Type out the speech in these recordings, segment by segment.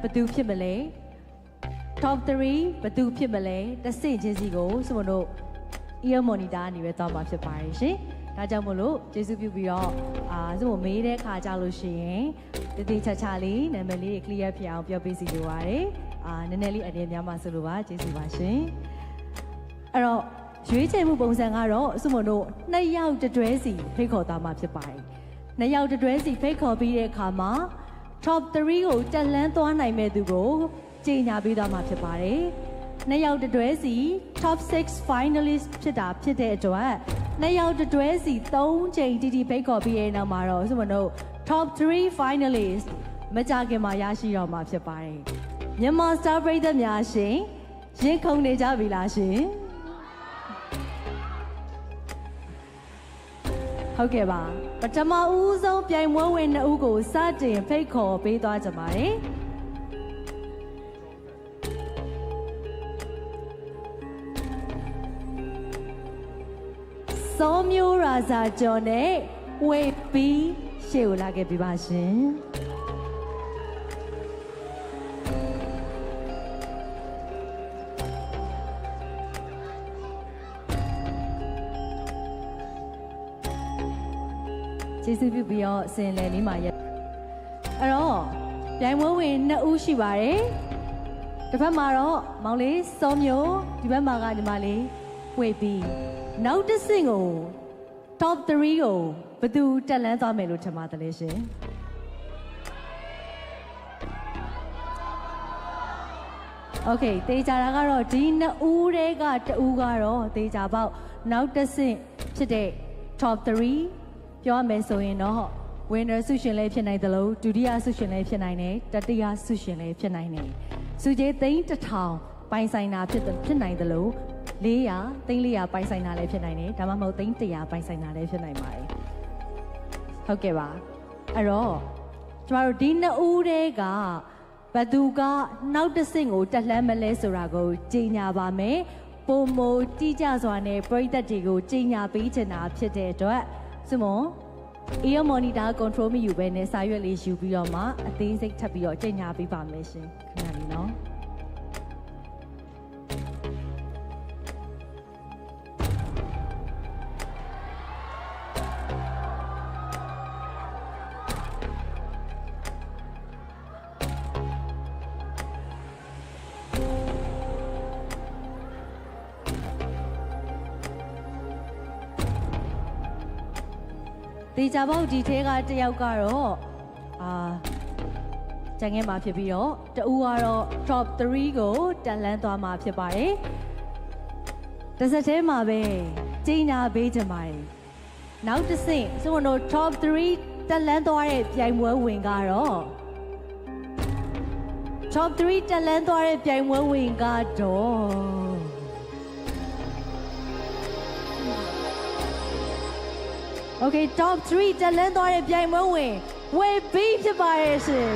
ဘယ်သူဖြစ်မလဲ top 3ဘယ်သူဖြစ်မလဲတစ်စင့်ချင်းစီကိုစမတို့ ear monitor အနေနဲ့သွားမှာဖြစ်ပါတယ်ရှင်ဒါကြောင့်မို့လို့ကျေးဇူးပြုပြီးတော့အာစမမေးတဲ့ခါကြလို့ရှိရင်တည်တည်ချာချာလေးနာမည်လေးတွေ clear ဖြစ်အောင်ပြောပေးစီလိုပါတယ်အာနည်းနည်းလေးအနေများမှဆိုလိုပါကျေးဇူးပါရှင်အဲ့တော့ရွေးချယ်မှုပုံစံကတော့စမတို့နှစ်ယောက်တတွဲစီဖိတ်ခေါ်သွားမှာဖြစ်ပါတယ်နှစ်ယောက်တတွဲစီဖိတ်ခေါ်ပြီးတဲ့အခါမှာ top 3ကိုတက်လန်းသွားနိုင်မဲ့သူကိုကြေညာပေးသွားမှာဖြစ်ပါတယ်။နှစ်ယောက်တတွဲစီ top 6 finalist ဖြစ်တာဖြစ်တဲ့အတွက်နှစ်ယောက်တတွဲစီ3ချိန်တီတီဖိတ်ခေါ်ပြီးရဲ့နောက်မှာတော့ဆိုမလို့ top 3 finalist မကြခင်မှာရရှိတော့မှာဖြစ်ပါတယ်။မြန်မာ Star ပရိသတ်များရှင်ရင်ခုန်နေကြပြီလားရှင်။ ဟုတ်ကဲ့ပါပထမဦးဆုံးပြိုင်ပွဲဝင်နှစ်ဦးကိုစတင်ဖိတ်ခေါ်ပေးသွားကြပါတယ်စောမျိုးရာဇာကျော်နဲ့ဝေပီးရှေ့ကိုလာခဲ့ပြပါရှင် ကျေးဇူးပြုပြီးတော့ဆင်လယ်လေးမှာရက်အဲ့တော့ပြိုင်ပွဲဝင်နှစ်ဦးရှိပါတယ်တစ်ဖက်မှာတော့မောင်လေးစောမျိုးဒီဘက်မှာကညီမလေးဝေပီးနောက်တစ်ဆင့်ကို top 3ကိုဘယ်သူတက်လန်းသွားမယ်လို့ထင်ပါတယ်လဲရှင်โอเคတေချာတာကတော့ဒီနှစ်ဦးတည်းကတဦးကတော့တေချာပေါက်နောက်တစ်ဆင့်ဖြစ်တဲ့ top 3 ပြောရမယ်ဆိုရင်တော့ winner ဆုရှင်လည်းဖြစ်နိုင်တယ်လို့ဒုတိယဆုရှင်လည်းဖြစ်နိုင်တယ်တတိယဆုရှင်လည်းဖြစ်နိုင်တယ်စုကြေးသိန်းတစ်ထောင်ပိုင်ဆိုင်တာဖြစ်တယ်ဖြစ်နိုင်တယ်လို့400သိန်း400ပိုင်ဆိုင်တာလည်းဖြစ်နိုင်တယ်ဒါမှမဟုတ်သိန်း100ပိုင်ဆိုင်တာလည်းဖြစ်နိုင်ပါတယ်ဟုတ်ကဲ့ပါအဲ့တော့ကျမတို့ဒီနှစ်ဦးတည်းကဘသူကနောက်တစ်ဆင့်ကိုတက်လှမ်းမလဲဆိုတာကိုကြီးညာပါမယ်ပုံမတိကျစွာနဲ့ပြည်သက်တွေကိုကြီးညာပေးချင်တာဖြစ်တဲ့အတွက်စမွန် ear monitor control မယူဘဲနဲ့စာရွက်လေးယူပြီးတော့မှအသေးစိတ်ထပ်ပြီးတော့ကြီးညာပေးပါမယ်ရှင်ခဏလေးနော် တေချာပေါက်ဒီထဲကတယောက်ကတော့အာကျန်ခဲ့မှာဖြစ်ပြီးတော့တဦးကတော့ top 3ကိုတက်လန်းသွားမှာဖြစ်ပါတယ်။တစ်စက်ထဲမှာပဲကြီးညာပေးကြပါတယ်။နောက်တစ်ဆင့်ဆိုတော့ top 3တက်လန်းသွားတဲ့ပြိုင်ပွဲဝင်ကတော့ top 3တက်လန်းသွားတဲ့ပြိုင်ပွဲဝင်ကတော့ Okay top 3တက်လန်းသွားတဲ့ပြိုင်ပွဲဝင်ဝေဘီဖြစ်ပါရဲ့ရှင်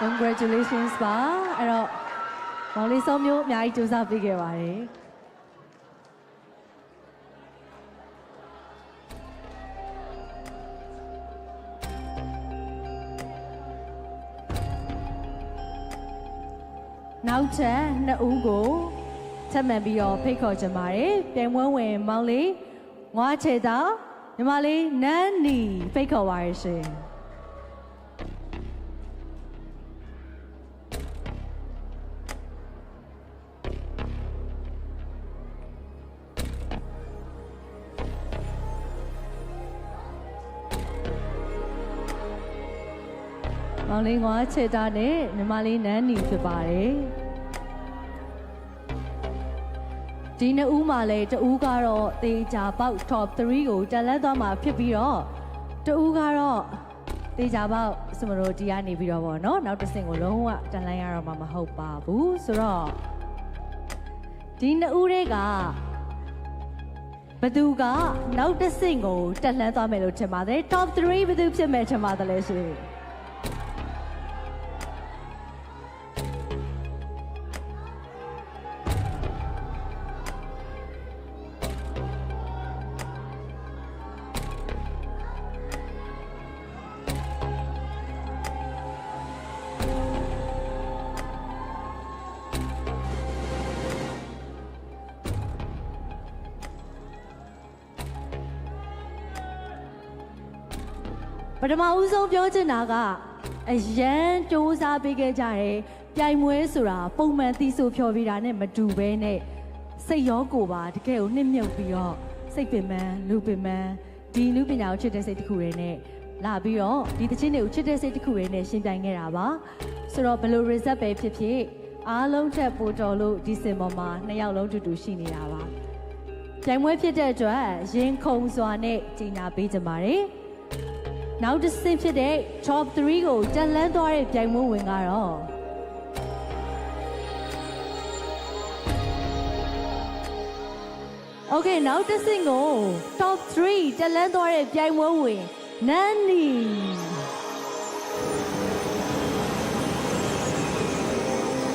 Congratulations ပါအဲ့တော့မောင်လေးစောမျိုးအများကြီးကြိုးစားပေးခဲ့ပါတယ်နောက်ထပ်နှစ်ဦးကို ထပ်မံပြီးတော့ဖိတ်ခေါ်ကြပါတယ်ပြိုင်ပွဲဝင်မောင်လေးငွားချေတာညီမလေးနန်းနီဖိတ်ခေါ်ပါရရှင်မောင်လေးငွားချေတာနဲ့ညီမလေးနန်းနီဖြစ်ပါတယ် ဒီနှစ်ဦးမှာလည်းတဦးကတော့တေချာပေါက် top 3ကိုတက်လက်သွားမှာဖြစ်ပြီးတော့တဦးကတော့တေချာပေါက်စမလို့ဒီကနေပြီးတော့ဗောနော်နောက်တစ်ဆင့်ကိုလုံးဝတက်လိုက်ရတော့မှာမဟုတ်ပါဘူးဆိုတော့ဒီနှစ်ဦးတွေကဘသူကနောက်တစ်ဆင့်ကိုတက်လှမ်းသွားမယ်လို့ထင်ပါတယ် top 3ဘသူဖြစ်မယ်ထင်ပါတယ်လဲရှင် ထမဦးဆုံးပြောချင်တာကအရန်စူးစမ်းပေးခဲ့ကြတယ်ပြိုင်ပွဲဆိုတာပုံမှန်သီးဆိုဖြော်ပြတာနဲ့မတူဘဲနဲ့စိတ်ရောကိုယ်ပါတကယ်ကိုနှစ်မြုပ်ပြီးတော့စိတ်ပင်ပန်းလူပင်ပန်းဒီလူပညာကိုချစ်တဲ့စိတ်တစ်ခုတွေနဲ့လာပြီးတော့ဒီသချင်းတွေကိုချစ်တဲ့စိတ်တစ်ခုတွေနဲ့ရှင်ပြိုင်ခဲ့တာပါဆိုတော့ဘယ်လို result ပဲဖြစ်ဖြစ်အားလုံးထက်ပိုတော်လို့ဒီစင်ပေါ်မှာနှစ်ယောက်လုံးတူတူရှိနေတာပါပြိုင်ပွဲဖြစ်တဲ့အတွက်ရင်ခုန်စွာနဲ့ကြီးညာပေးကြပါတယ်။ နောက်တစ်ဆင့်ဖြစ်တဲ့ top 3ကိုတက်လန်းသွားတဲ့ပြိုင်ပွဲဝင်ကတော့ Okay နောက်တစ်ဆင့်ကို top 3တက်လန်းသွားတဲ့ပြိုင်ပွဲဝင်နန်နီ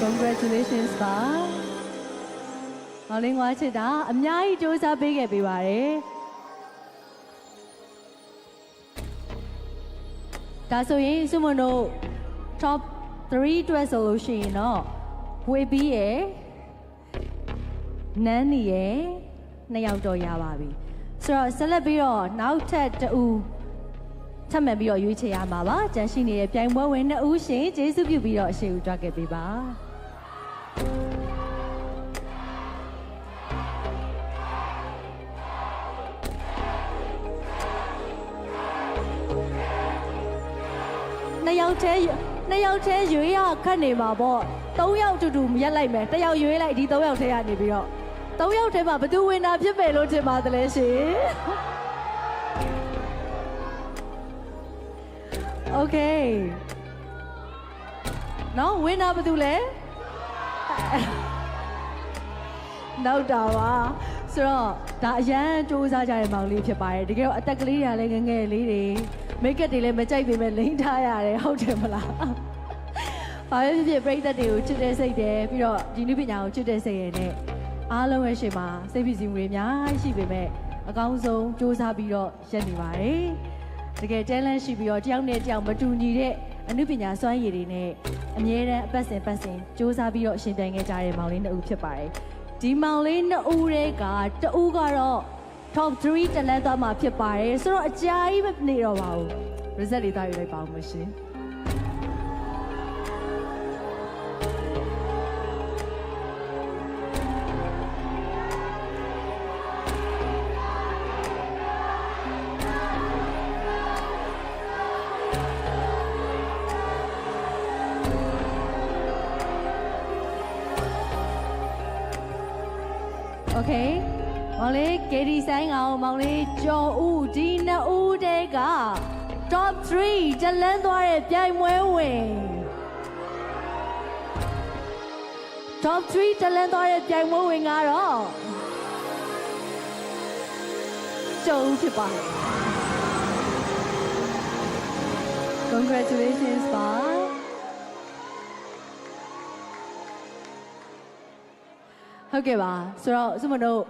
Congratulations ပါ။မောင်လေးငွားချစ်တာအများကြီးစူးစမ်းပေးခဲ့ပေးပါတယ်။ ဒါဆိုရင်စုမွန်တို့ top 3အတွက်ဆိုလို့ရှိရင်တော့ဝေပြီးရယ်နန်းနီရယ်နှစ်ယောက်တော့ရပါပြီ။ဆိုတော့ဆက်လက်ပြီးတော့နောက်ထပ်တူထပ်မံပြီးတော့ရွေးချယ်ရမှာပါ။ကြန့်ရှိနေတဲ့ပြိုင်ပွဲဝင်နှစ်ဦးရှင်ကျေးဇူးပြုပြီးတော့အရှိဦးကြွခဲ့ပေးပါ။ ယောက်တည်းရွေးရခတ်နေမှာပေါ့သုံးယောက်တူတူရက်လိုက်မယ်တစ်ယောက်ရွေးလိုက်ဒီသုံးယောက်တည်းကနေပြီးတော့သုံးယောက်တည်းမှာဘယ်သူဝင်တာဖြစ်ပဲလို့ထင်ပါသလဲရှင် Okay နော်ဝင်တာဘယ်သူလဲနောက်တာပါဆိုတော့ဒါအရန်စူးစမ်းကြတဲ့မောင်လေးဖြစ်ပါတယ်တကယ်တော့အသက်ကလေးတွေကလည်းငယ်ငယ်လေးတွေမိတ်ကပ်တွေလည်းမကြိုက်ပေမဲ့လိမ့်ထားရတယ်ဟုတ်တယ်မလား ဘာပဲဖြစ်ဖြစ်ပြိသက်တွေကိုချစ်တဲ့စိတ်တယ်ပြီးတော့ဒီနုပညာကိုချစ်တဲ့စိတ်ရယ်နဲ့အားလုံးရဲ့ရှင်မှာစိတ်ဖြစ်စီမှုတွေအများကြီးရှိပေမဲ့အကောင်းဆုံးစူးစမ်းပြီးတော့ရက်နေပါတယ်တကယ် talent ရှိပြီးတော့တယောက်နဲ့တယောက်မတူညီတဲ့အနုပညာစွမ်းရည်တွေနဲ့အမြဲတမ်းအပတ်စဉ်ပတ်စဉ်စူးစမ်းပြီးတော့ရှင်ပြိုင်ခဲ့ကြတဲ့မောင်လေးနှစ်ဦးဖြစ်ပါတယ်ဒီမောင်လေးနှစ်ဦးတွေကတဦးကတော့ top 3တက်လက်သွားမှာဖြစ်ပါတယ်ဆိုတော့အကြာကြီးမနေတော့ပါဘူး result လေးသားယူလိုက်ပါဦးမရှင် โอเคမောင်လေးကေဒီဆိုင်ကောင်မောင်လေးကျော်ဦးဒီနှစ်ဦးတဲက top 3တက်လန်းသွားတဲ့ပြိုင်ပွဲဝင် top 3တက်လန်းသွားတဲ့ပြိုင်ပွဲဝင်ကတော့ကျော်ဦးဖြစ်ပါတယ် congratulations ပါ ဟုတ်ကဲ့ပါဆိုတော့စမတို့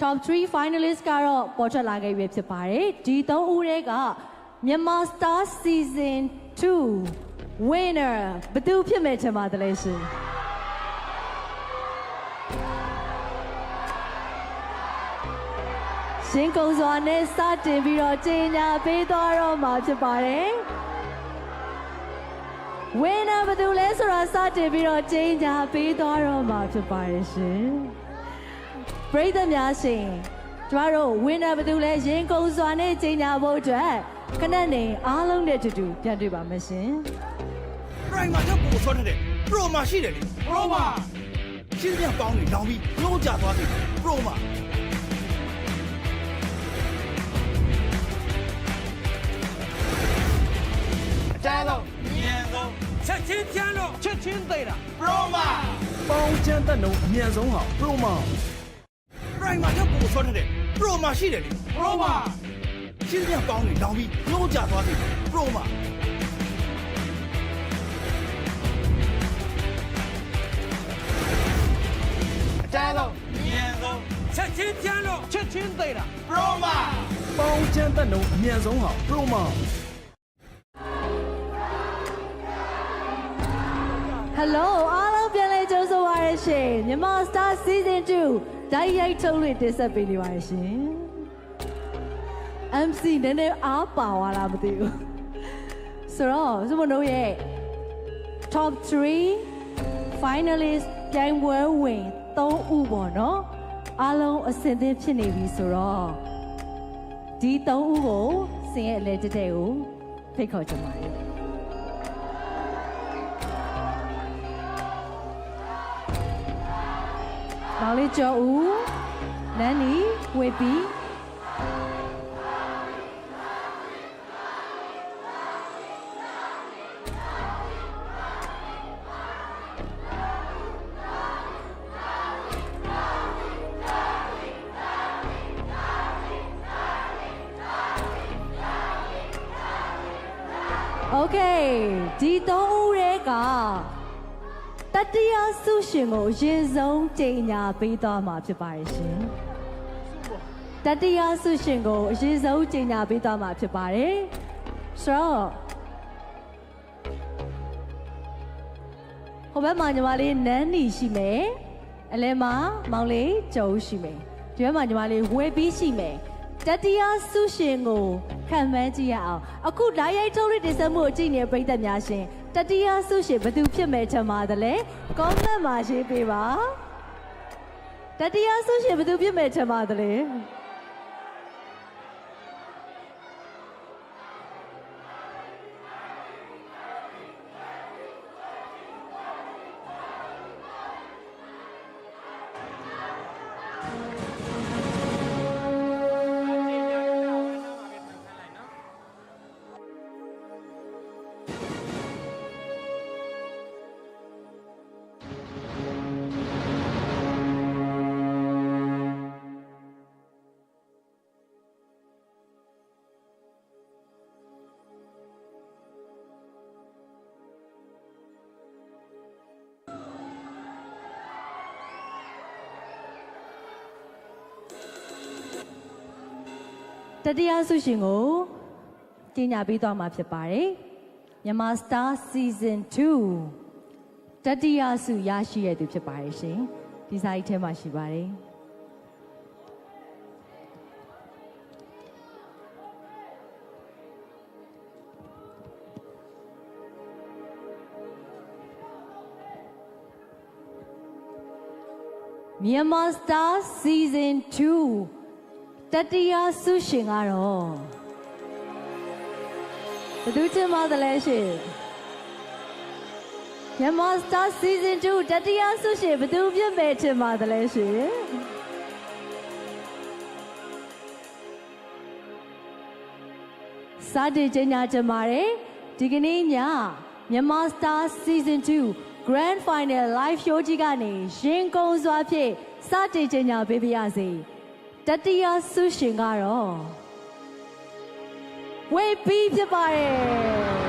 top 3 finalist ကတော့ပေါ်ထွက်လာခဲ့ပြီဖြစ်ပါတယ်ဒီသုံးဦးတွေက Myanmar Star Season 2 winner ဘယ်သူဖြစ်မယ်ထင်ပါသလဲရှင်ရှင်ကုံစွာနဲ့စတင်ပြီးတော့ကြေညာပေးသွားတော့မှာဖြစ်ပါတယ် ဝင်းနာဘယ်သူလဲဆိုတော့စတင်ပြီးတော့ချင်းညာပေးသွားတော့မှာဖြစ်ပါရဲ့ရှင်ပရိသတ်များရှင်ကျမတို့ဝင်းနာဘယ်သူလဲရင်ကုန်စွာနဲ့ချင်းညာဖို့အတွက်ခဏနေအားလုံးနဲ့အတူတူပြန်တွေ့ပါမယ်ရှင်ပရိုင်မာတော့ပို့ဆောတဲ့ပရိုမာရှိတယ်လေပရိုမာရှင်းပြပေါင်းနေလောင်ပြီးလုံးကြသွားပြီပရိုမာအကြမ်းဆုံးမြန်ဆုံး ချက်ချင်းပြန်လို့ချက်ချင်းသိတာပရိုမာပေါင်းချမ်းသက်နှုံအမြန်ဆုံးဟာပရိုမောင်ပရိုင်မာတော့ပို့ဆောတဲ့ပရိုမာရှိတယ်လေပရိုမာရှင်းပြပေါင်းနေလောင်ပြီးလုံးကြသွားပြီပရိုမာအကြမ်းဆုံးမြန်ဆုံးချက်ချင်းပြန်လို့ချက်ချင်းသိတာပရိုမာပေါင်းချမ်းသက်နှုံအမြန်ဆုံးဟာပ Hello အားလုံးပြန်လဲကြိုးဆိုပါရရှင်မြန်မာ Star Season 2ဓာတ်ရိုက်ထုတ်လွှင့်တင်ဆက်ပေးနေပါရရှင် MC နည်းနည်းအားပါသွားလားမသိဘူးဆိုတော့စမတို့ရဲ့ top 3 finalist ပြိုင်ပွဲဝင်3ဦးပေါ့နော်အားလုံးအဆင်သင့်ဖြစ်နေပြီဆိုတော့ဒီ3ဦးကိုစင်ရဲ့အလဲတက်တဲ့ကိုဖိတ်ခေါ်ချင်ပါတယ် မောင်လေးကျော်ဦးနန်းနီဝေပီโอเคဒီသုံးဦးရဲ့က တတိယဆုရှင်ကိုအရင်ဆုံးကြေညာပေးသွားမှာဖြစ်ပါတယ်ရှင်။တတိယဆုရှင်ကိုအရင်ဆုံးကြေညာပေးသွားမှာဖြစ်ပါတယ်။ဆိုတော့ဟိုဘက်မှာညီမလေးနန်းနီရှိမယ်။အလဲမှာမောင်လေးကျုံရှိမယ်။ဒီဘက်မှာညီမလေးဝေပြီးရှိမယ်။တတိယဆုရှင်ကိုခံမှန်းကြည့်ရအောင်။အခုဓာတ်ရိုက်ထုတ်ရတင်ဆက်မှုကိုကြည့်နေတဲ့ပရိသတ်များရှင် တတိယဆုရှင်ဘယ်သူဖြစ်မယ်ထင်ပါတယ်လဲ။ကောမန့်မှာရေးပေးပါ။တတိယဆုရှင်ဘယ်သူဖြစ်မယ်ထင်ပါတယ်လဲ။ တတိယဆုရှင်ကိုကြီးညာပေးသွားမှာဖြစ်ပါတယ်။မြန်မာ Star Season 2တတိယဆုရရှိရသူဖြစ်ပါတယ်ရှင်။ဒီစာကြီးထဲမှာရှိပါတယ်။ Myanmar Star Season 2 တတိယဆုရှင်ကတော့ဘယ်သူချင်ပါသလဲရှင်မြန်မာ Star Season 2တတိယဆုရှင်ဘယ်သူဖြစ်မယ်ချင်ပါသလဲရှင်စတင်ကြေညာကြပါတယ်ဒီကနေ့ညမြန်မာ Star Season 2 Grand Final Live Show ကြီးကနေရင်ကုန်စွာဖြင့်စတင်ကြေညာပေးပါရစေ တတိယဆုရှင်ကတော့ဝေပီးဖြစ်ပါတယ်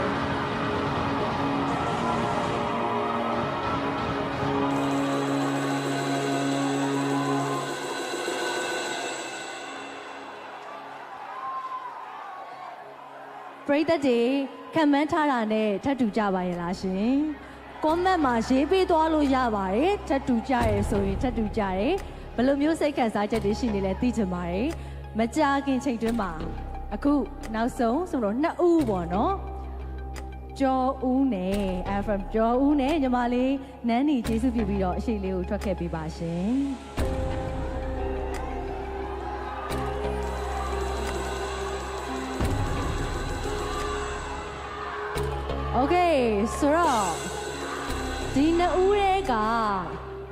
ပရိသတ်တွေခံမှန်းထားတာနဲ့ထပ်တူကြပါရဲ့လားရှင်။ကွန်မန့်မှာရေးပေးသွားလို့ရပါတယ်။ထပ်တူကြရဲဆိုရင်ထပ်တူကြတယ်။ ဘယ်လိုမျိုးစိတ်ခံစားချက်တွေရှိနေလဲသိချင်ပါတယ်။မကြာခင်ချိန်တွင်းမှာအခုနောက်ဆုံးဆိုတော့နှစ်ဦးပေါ့နော်။ကျော်ဦးနဲ့ FM ကျော်ဦးနဲ့ညီမလေးနန်းနီကျေးဇူးပြုပြီးတော့အရှိလေးကိုထွက်ခဲ့ပေးပါရှင်။ Okay ဆိုတော့ဒီနှစ်ဦးရဲ့က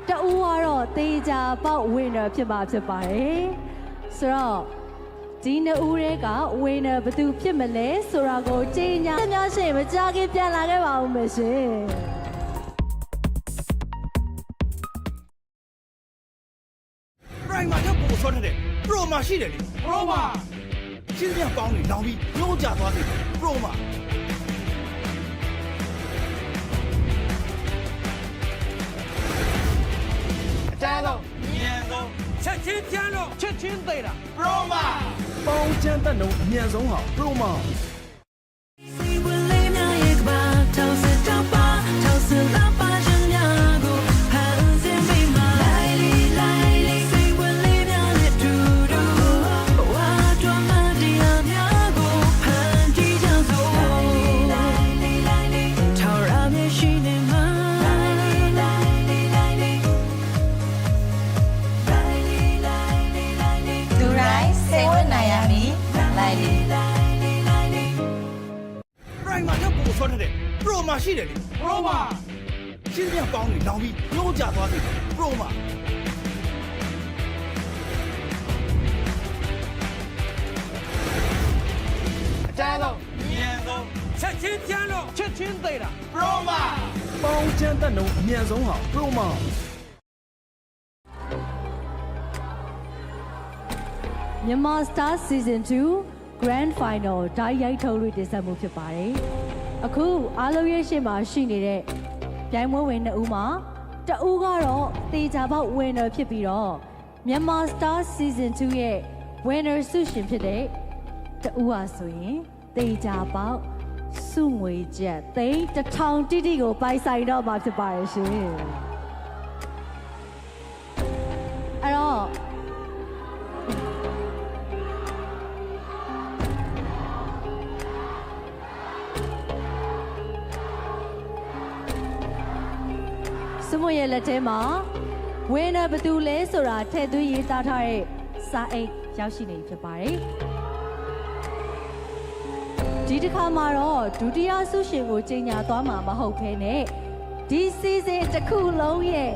တဦးကတော့တေချာပေါက် winner ဖြစ်မှာဖြစ်ပါတယ်ဆိုတော့ဒီနှစ်ဦးရဲ့က winner ဘယ်သူဖြစ်မလဲဆိုတာကိုကြေညာများရှင်မကြခင်ပြန်လာခဲ့ပါဦးမယ်ရှင်ပရိုင်မာကပိုဆော့တဲ့ပရိုမာရှိတယ်လေပရိုမာရှင်းပြပေါင်းနေလောင်ပြီးလုံးကြသွားတယ်ပရိုမာ အကြမ်းဆုံးမြန်ဆုံးချက်ချင်းချမ်းလို့ချ ရိုမာရှိတယ်လေပရိုမာရှင်းပြပေါင်းနေလောင်ပြီးမျိုးကြသွားစေတယ်ပရိုမာအကြမ်းဆုံးမြန်ဆုံးချက်ချင်းချမ်းလို့ချက်ချင်းသိတာပရိုမာပေါင်းချမ်းတဲ့နှုန်းအမြန်ဆုံးဟာ Roma မြန်မာ Star Season 2 Grand Final ဓာတ်ရိုက်ထုတ်လို့တင်ဆက်မှုဖြစ်ပါတယ်။ အခုအားလုံးရဲ့ရှေ့မှာရှိနေတဲ့ပြိုင်ပွဲဝင်နှစ်ဦးမှာတဦးကတော့တေချာပေါက် winner ဖြစ်ပြီးတော့မြန်မာ Star Season 2ရဲ့ winner ဆုရှင်ဖြစ်တဲ့တဦးဟာဆိုရင်တေချာပေါက်စုငွေကျပ်သိန်းတစ်ထောင်တိတိကိုပိုင်ဆိုင်တော့မှာဖြစ်ပါရဲ့ရှင်။ စမွေရဲ့လက်ထဲမှာဝင်းနာဘသူလဲဆိုတာထည့်သွင်းရေးသားထားတဲ့စာအိတ်ရောက်ရှိနေပြီဖြစ်ပါတယ်။ဒီတစ်ခါမှာတော့ဒုတိယဆုရှင်ကိုကြီးညာသွားမှာမဟုတ်ဘဲနဲ့ဒီ season တစ်ခုလုံးရဲ့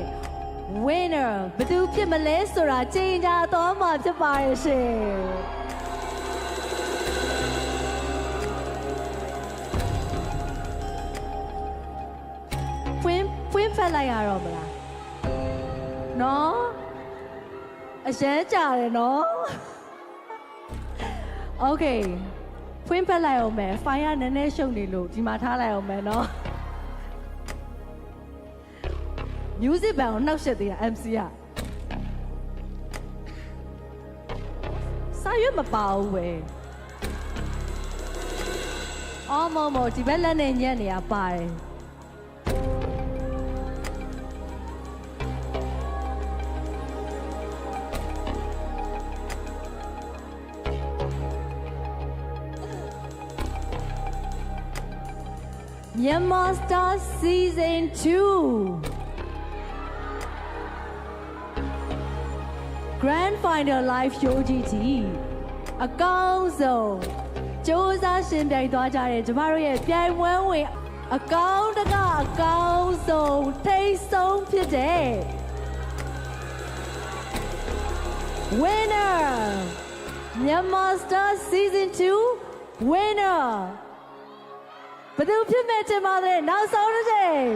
winner ဘသူဖြစ်မလဲဆိုတာကြီးညာသွားမှာဖြစ်ပါရဲ့ရှင်။ လိုက်ရတော့မလား။နော်အရန်ကြတယ်နော်။ Okay ဖွင့်ဖက်လိုက်အောင်မယ်။ file ကနည်းနည်းရှုပ်နေလို့ဒီမှာထားလိုက်အောင်မယ်နော် music band ကိုနှောက်ရှက်သေးတာ MC ကစာရွက်မပါဘူးပဲအော်မမဒီဘက်လက်နဲ့ညက်နေရပါတယ် မြန်မာ Star Season 2 Grand Final Live Show ကြီးကြီးအကောင်းဆုံးစ조사ရှင်ပြိုင်သွားကြတဲ့ကျမတို့ရဲ့ပြိုင်ပွဲဝင်အကောင်းတကအကောင်းဆုံးထိတ်ဆုံးဖြစ်တဲ့ Winner Myanmar Star Season 2 Winner ဘယ်သူဖြစ်မဲ့တင်ပါလဲနောက်ဆုံးတစ်ချိန်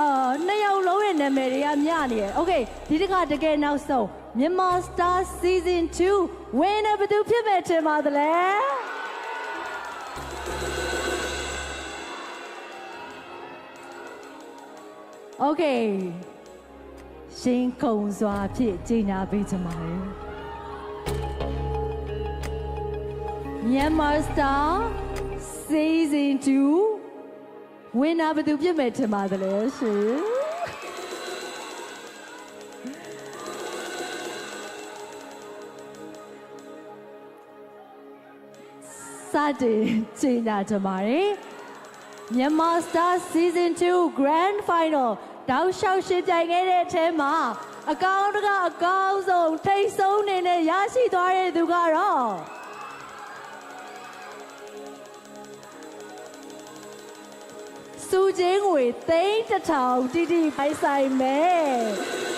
အာနှစ်ယောက်လုံးရဲ့နာမည်တွေကမျှနေရယ်။ Okay ဒီတစ်ခါတကယ်နောက်ဆုံးမြန်မာ Star Season 2 winner ဘယ်သူဖြစ်မဲ့ထင်ပါသလဲ။ Okay ရှင်ခုံစွာဖြစ်ကြီးညာပေးချင်ပါတယ်။ Myanmar Star Season 2ဝင်းနာဘယ်သူပြစ်မဲ့ထင်ပါသလဲရှင်စတင်ချိန်ညာကြပါတယ်မြန်မာ Star Season 2 Grand Final တောက်လျှောက်ရှင်ပြိုင်ခဲ့တဲ့အထဲမှာအကောင်းတကအကောင်းဆုံးထိတ်ဆုံးနေနဲ့ရရှိသွားတဲ့သူကတော့ ချင်းငွေသိန်းတစ်ထောင်တိတိပိုင်ဆိုင်မယ်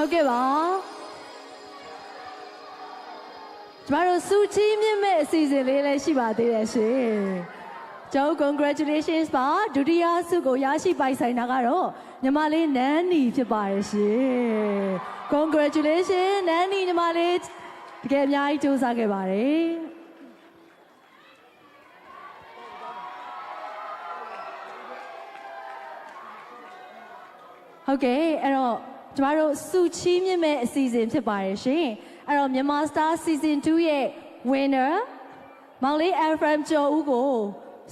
ဟုတ်ကဲ့ပါကျမတို့စူချီမြင့်မဲ့အစီအစဉ်လေးလည်းရှိပါသေးတယ်ရှင်ကျောင်း congratulations ပါဒုတိယဆုကိုရရှိပိုင်ဆိုင်တာကတော့ညီမလေးနန်းနီဖြစ်ပါတယ်ရှင် congratulations နန်းနီညီမလေးတကယ်အများကြီးစူးစမ်းခဲ့ပါတယ်ဟဟုတ်ကဲ့အဲ့တော့ ကျမတို့စုချီးမြင့်မဲ့အစီအစဉ်ဖြစ်ပါတယ်ရှင်အဲ့တော့မြန်မာ Star Season 2ရဲ့ winner မောင်လေး Ephraim ကျော်ဦးကို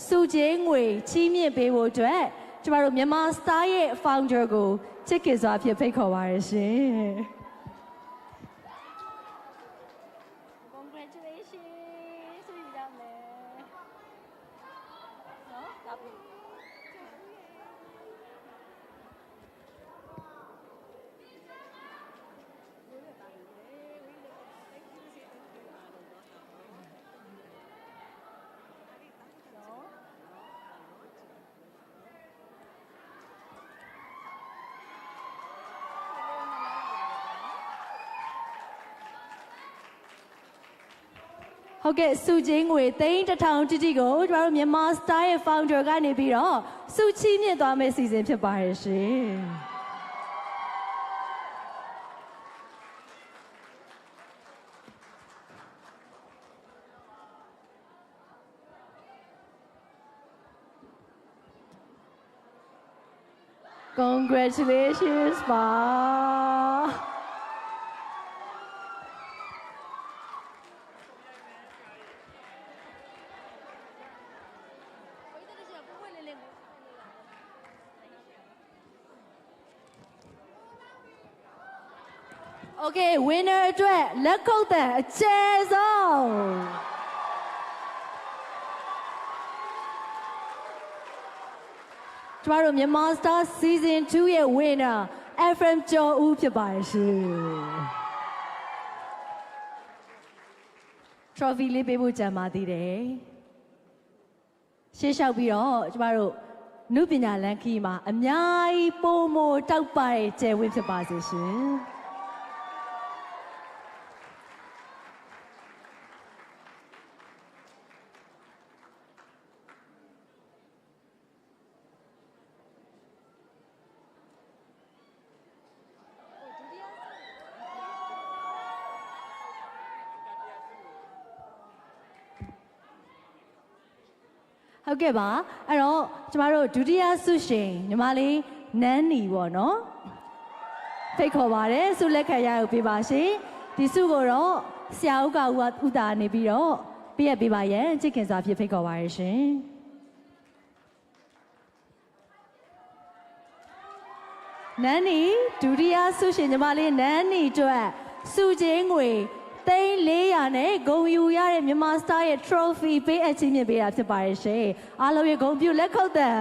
စုချင်းငွေချီးမြင့်ပေးဖို့အတွက်ကျမတို့မြန်မာ Star ရဲ့ founder ကိုချစ်ခင်စွာဖြင့်ဖိတ်ခေါ်ပါရရှင် Congratulations ဆုရမယ်နော်ဒါပြီ ဟုတ်ကဲ့စုချင်းငွေသိန်းတစ်ထောင်တိတိကိုကျမတို့မြန်မာ Star ရဲ့ founder ကနေပြီးတော့စုချီးမြင့်သွားမယ့်အစီအစဉ်ဖြစ်ပါရဲ့ရှင် Congratulations ပါ Okay winner အတွက်လက်ကုပ်တန်အကျယ်ဆုံးကျမတို့မြန်မာ Star Season 2ရဲ့ winner FM ကျော်ဦးဖြစ်ပါရှင်။ trophy လေးပေးဖို့ကြံပါသေးတယ်။ရှေ့လျှောက်ပြီးတော့ကျမတို့နုပညာလန်ခီမှာအများကြီးပုံမိုတောက်ပါတဲ့ကျယ်ဝင်းဖြစ်ပါစေရှင်။ ဟုတ်ကဲ့ပါအဲ့တော့ကျမတို့ဒုတိယဆုရှင်ညီမလေးနန်းနီပေါ့နော်ဖိတ်ခေါ်ပါတယ်ဆုလက်ခံရယူပေးပါရှင်ဒီဆုကိုတော့ဆရာဦးကဦးကဥတာနေပြီးတော့ပြည့်ရပေးပါရန်ချစ်ခင်စွာဖြင့်ဖိတ်ခေါ်ပါရရှင်နန်းနီဒုတိယဆုရှင်ညီမလေးနန်းနီအတွက်စုချင်းငွေ သိန်း400နဲ့ဂုံယူရတဲ့မြန်မာစတားရဲ့ trophy ပေးအပ်ခြင်းမြင့်ပေးတာဖြစ်ပါရဲ့ရှင်အားလုံးရဲ့ဂုံပြုလက်ခုပ်တံ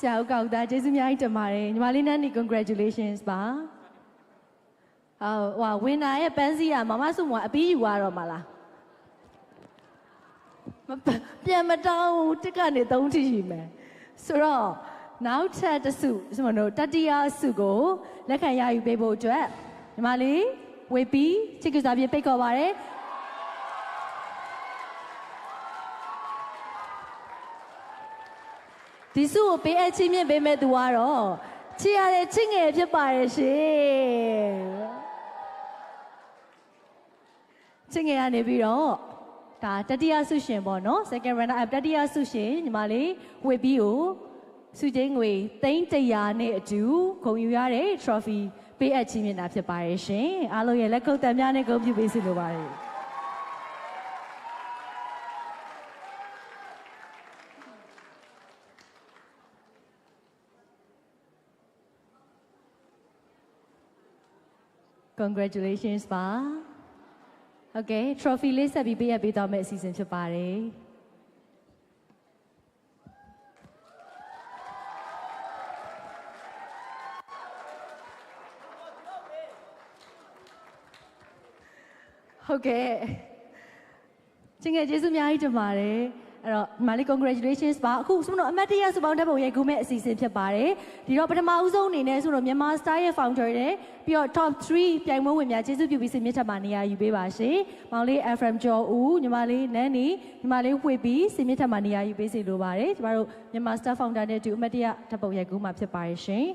ဆရာဦးကောက်တာကျေးဇူးအများကြီးတင်ပါတယ်ညီမလေးနန်းနီ congratulations ပါဟိုဟိုဝင်နာရဲ့ပန်းစည်းကမမဆုမအပီးယူရတော့မလားမပပြန်မတောင်းဘူးတစ်ကနေသုံးထိရှိမယ်ဆိုတော့နောက်ထပ်တစ်စုဆိုမလို့တတိယစုကိုလက်ခံရယူပေးဖို့အတွက်ညီမလေးဝေပီချစ်ကစားပြေပိတ်ခေါ်ပါတယ် ဒီစုကိုပေးအပ်ချင်းမြင့်ပေးမဲ့သူကတော့ချစ်ရတဲ့ချစ်ငယ်ဖြစ်ပါရဲ့ရှင်ချစ်ငယ်ကနေပြီးတော့ဒါတတိယဆုရှင်ပေါ့နော် second runner up တတိယဆုရှင်ညီမလေးဝေပီကိုစုချင်းငွေ300နဲ့အတူဂုဏ်ယူရတဲ့ trophy ပေးအပ်ချင်းမြင့်တာဖြစ်ပါရဲ့ရှင်အားလုံးရဲ့လက်ခုပ်တံများနဲ့ဂုဏ်ပြုပေးစီလိုပါတယ် Congratulations ပါဟုတ်ကဲ့ trophy လေးဆက်ပြီးပေးရပေးသွားမယ့်အစီအစဉ်ဖြစ်ပါတယ်ဟုတ်ကဲ့ချင်းငယ်ကျေးဇူးအများကြီးတင်ပါတယ် အဲ့တော့ဒီမာလေး congratulations ပါအခုဆိုတော့အမတ်တရစုပေါင်းဓာတ်ပုံရိုက်ကူးမဲ့အစီအစဉ်ဖြစ်ပါတယ်ဒီတော့ပထမဦးဆုံးအနေနဲ့ဆိုတော့မြန်မာ Star ရဲ့ founder နဲ့ပြီးတော့ top 3ပြိုင်ပွဲဝင်များကျေးဇူးပြုပြီးစင်မြင့်ထပ်မှာနေရာယူပေးပါရှင်မောင်လေး Ephraim ကျော်ဦးညီမလေးနန်းနီညီမလေးဝှေ့ပြီးစင်မြင့်ထပ်မှာနေရာယူပေးစီလိုပါတယ်ကျမတို့မြန်မာ Star founder နဲ့အတူအမတ်တရဓာတ်ပုံရိုက်ကူးမှာဖြစ်ပါတယ်ရှင်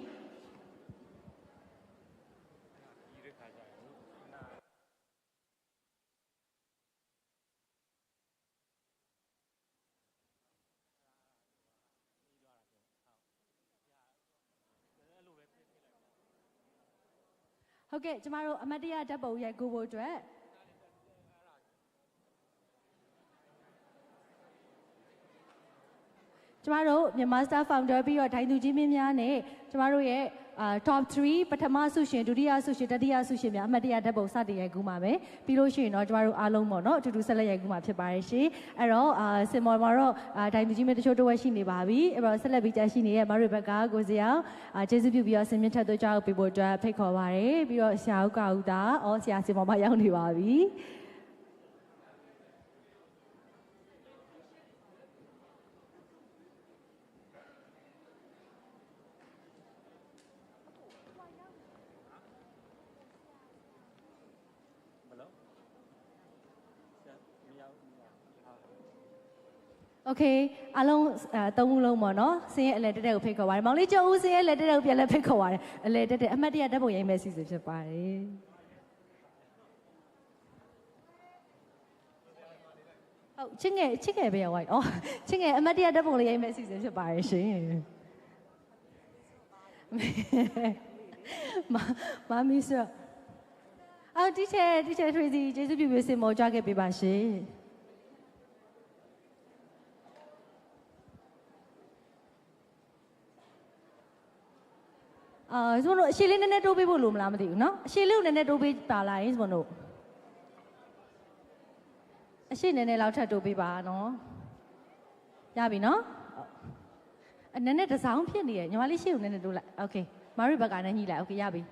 ဟုတ်ကဲ့ကျမတို့အမတ်တရဓာတ်ပုံရိုက်ကူးဖို့အတွက် ကျမတို့မြန်မာ Star Founder ပြီးတော့ဒိုင်သူကြီးမင်းများနဲ့ကျမတို့ရဲ့အာ top 3ပထမဆုရှင်ဒုတိယဆုရှင်တတိယဆုရှင်များအမတ်တရဓာတ်ပုံစတင်ရိုက်ကူးမှာပဲပြီးလို့ရှိရင်တော့ကျမတို့အားလုံးပေါ့နော်အတူတူဆက်လက်ရိုက်ကူးမှာဖြစ်ပါတယ်ရှင်အဲ့တော့အာစင်မော်မှာတော့အာဒိုင်သူကြီးမင်းတချို့တစ်ဝက်ရှိနေပါပြီအဲ့တော့ဆက်လက်ပြီးကြာရှိနေတဲ့မတို့ဘက်ကကိုစရာအာကျေးဇူးပြုပြီးတော့ဆင်မြင့်ထက်သွေးကြောက်ပေးဖို့အတွက်ဖိတ်ခေါ်ပါတယ်ပြီးတော့ဆရာဥက္ကဥတာအော်ဆရာစင်မော်မှာရောက်နေပါပြီ okay အလုံးသုံးခုလုံးပေါ့နော်ဆင်းရဲအလဲတက်တက်ကိုဖိတ်ခေါ်ပါတယ်မောင်လေးကျော်ဦးဆင်းရဲအလဲတက်တက်ကိုပြန်လဲဖိတ်ခေါ်ပါတယ်အလဲတက်တက်အမှတ်တရဓာတ်ပုံရိုက်မဲ့စီစဉ်ဖြစ်ပါတယ်ဟုတ်ချင်းငယ်ချင်းငယ်ပဲရောက်လိုက်။အော်ချင်းငယ်အမတ်တရဓာတ်ပုံလေးရိုက်မဲ့အစီအစဉ်ဖြစ်ပါရဲ့ရှင်။မမမီဆိုအော်တီချာတီချာထွေစီကျေးဇူးပြုပြီးစင်မောကြခဲ့ပေးပါရှင်။ အာစမတို့အရှိလေးနည်းနည်းတိုးပေးဖို့လိုမလားမသိဘူးเนาะအရှိလေးကိုနည်းနည်းတိုးပေးပါလာရင်စမတို့အရှိနည်းနည်းလောက်ထပ်တိုးပေးပါเนาะရပြီเนาะအနည်းနည်းတစ်စောင်းဖြစ်နေရညီမလေးရှေ့ကိုနည်းနည်းတိုးလိုက်โอเคမာရီဘက်ကလည်းညှိလိုက်โอเคရပြီ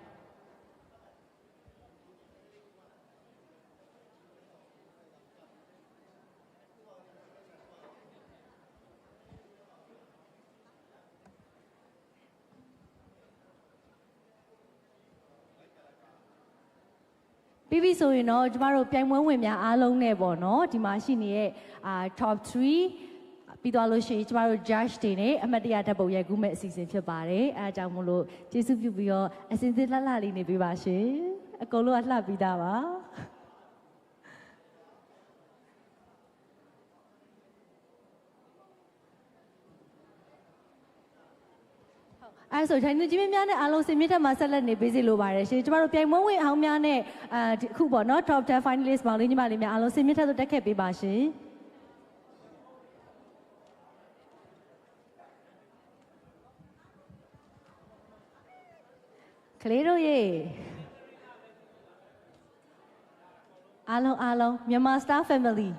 ပြီးပြီဆိုရင်တော့ကျမတို့ပြိုင်ပွဲဝင်များအားလုံးနဲ့ပေါ့နော်ဒီမှာရှိနေတဲ့အာ top 3ပြီးသွားလို့ရှိရင်ကျမတို့ judge တွေနဲ့အမတ်တရဓာတ်ပုံရိုက်ကူးမဲ့အစီအစဉ်ဖြစ်ပါတယ်အဲအကြောင်းမို့လို့ကျေးဇူးပြုပြီးတော့အစင်စစ်လှလှလေးနေပေးပါရှင်အကုန်လုံးကလှပြီးသားပါ အဲဆိုတိုင်းသူကြီးမင်းများနဲ့အားလုံးစင်မြင့်ထက်မှာဆက်လက်နေပေးစီလိုပါတယ်ရှင်ကျမတို့ပြိုင်ပွဲဝင်အောင်များနဲ့အဲဒီအခုပေါ့နော် top 10 finalist မောင်လေးညီမလေးများအားလုံးစင်မြင့်ထက်သို့တက်ခဲ့ပေးပါရှင်ကလေးတို့ရေအားလုံးအားလုံးမြန်မာ Star Family